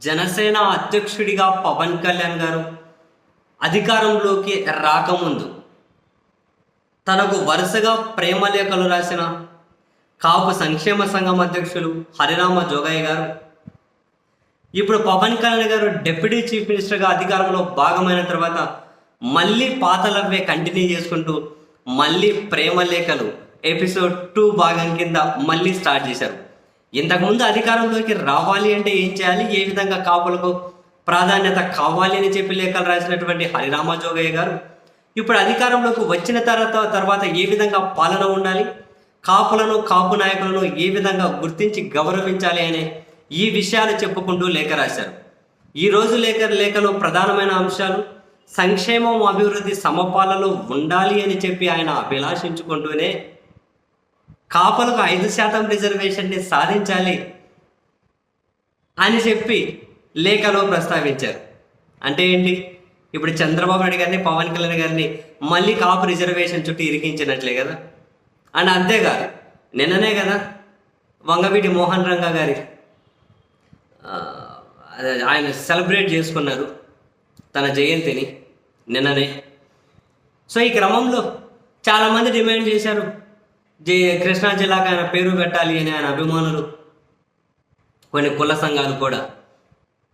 జనసేన అధ్యక్షుడిగా పవన్ కళ్యాణ్ గారు అధికారంలోకి రాకముందు తనకు వరుసగా ప్రేమ లేఖలు రాసిన కాపు సంక్షేమ సంఘం అధ్యక్షులు హరిరామ జోగయ్య గారు ఇప్పుడు పవన్ కళ్యాణ్ గారు డిప్యూటీ చీఫ్ మినిస్టర్గా అధికారంలో భాగమైన తర్వాత మళ్ళీ పాతలవ్వే కంటిన్యూ చేసుకుంటూ మళ్ళీ ప్రేమ లేఖలు ఎపిసోడ్ టూ భాగం కింద మళ్ళీ స్టార్ట్ చేశారు. ఇంతకుముందు అధికారంలోకి రావాలి అంటే ఏం చేయాలి? ఏ విధంగా కాపులకు ప్రాధాన్యత కావాలి అని చెప్పి లేఖలు రాసినటువంటి హరిరామ జోగయ్య గారు? ఇప్పుడు అధికారంలోకి వచ్చిన తర్వాత తర్వాత ఏ విధంగా పాలన ఉండాలి? కాపులను కాపు నాయకులను ఏ విధంగా గుర్తించి గౌరవించాలి అనే ఈ విషయాలు చెప్పుకుంటూ లేఖ రాశారు. ఈ రోజు లేఖ లేఖలో ప్రధానమైన అంశాలు సంక్షేమం అభివృద్ధి సమపాలలో ఉండాలి అని చెప్పి ఆయన అభిలాషించుకుంటూనే కాపులకు ఐదు శాతం రిజర్వేషన్ని సాధించాలి అని చెప్పి లేఖలో ప్రస్తావించారు. అంటే ఏంటి? ఇప్పుడు చంద్రబాబు నాయుడు గారిని పవన్ కళ్యాణ్ గారిని మళ్ళీ కాపు రిజర్వేషన్ చుట్టూ ఇరికించినట్లే కదా? అండ్ అంతేకాదు నిన్ననే కదా వంగవీటి మోహన్ రంగా గారి అదే ఆయన సెలబ్రేట్ చేసుకున్నారు తన జయంతిని నిన్ననే. సో ఈ క్రమంలో చాలామంది డిమాండ్ చేశారు కృష్ణా జిల్లాకు ఆయన పేరు పెట్టాలి అని ఆయన అభిమానులు కొన్ని కుల సంఘాలు కూడా.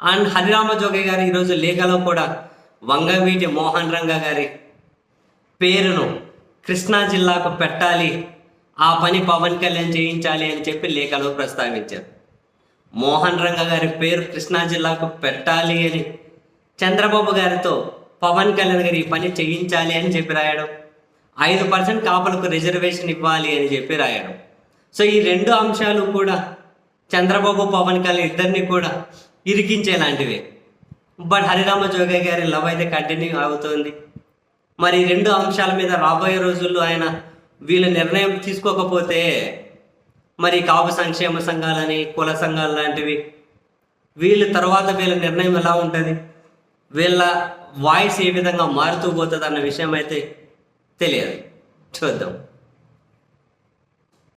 అండ్ హరిరామ జోగి గారు ఈరోజు లేఖలో కూడా వంగవీటి మోహన్ రంగ గారి పేరును కృష్ణా జిల్లాకు పెట్టాలి ఆ పని పవన్ కళ్యాణ్ చేయించాలి అని చెప్పి లేఖలో ప్రస్తావించారు. మోహన్ రంగ గారి పేరు కృష్ణా జిల్లాకు పెట్టాలి అని చంద్రబాబు గారితో పవన్ కళ్యాణ్ గారు ఈ పని చేయించాలి అని చెప్పి రాయడం ఐదు పర్సెంట్ కాపులకు రిజర్వేషన్ ఇవ్వాలి అని చెప్పి రాయడం సో ఈ రెండు అంశాలు కూడా చంద్రబాబు పవన్ కళ్యాణ్ ఇద్దరిని కూడా ఇరికించేలాంటివే బట్ హరిరామ జోగయ్య గారి లవ్ అయితే కంటిన్యూ అవుతుంది మరి రెండు అంశాల మీద రాబోయే రోజుల్లో ఆయన వీళ్ళు నిర్ణయం తీసుకోకపోతే మరి కాపు సంక్షేమ సంఘాలని కుల సంఘాలు లాంటివి వీళ్ళ తర్వాత వీళ్ళ నిర్ణయం ఎలా ఉంటుంది? వీళ్ళ వాయిస్ ఏ విధంగా మారుతూ పోతుంది అన్న విషయం అయితే తెలియదు చూద్దాం